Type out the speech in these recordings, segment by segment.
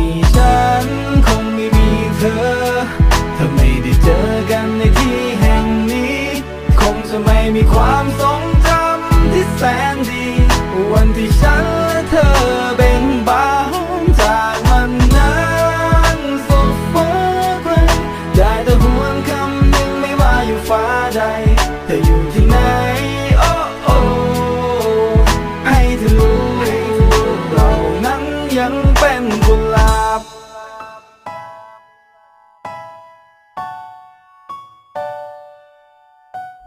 ี จะไม่มีความทรงจำที่แสนดี วันที่ฉันและเธอเบ่งบานจากมันนั้นสุดฟ้าไกลได้แต่หวนคำหนึ่งไม่ว่าอยู่ฟ้าใดเธออยู่ที่ไหนโอ้โอ้ให้เธอรู้เรานั้นยังเป็นกุหลาบ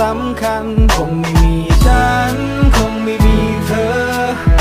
สำคัญคงไม่มีฉัน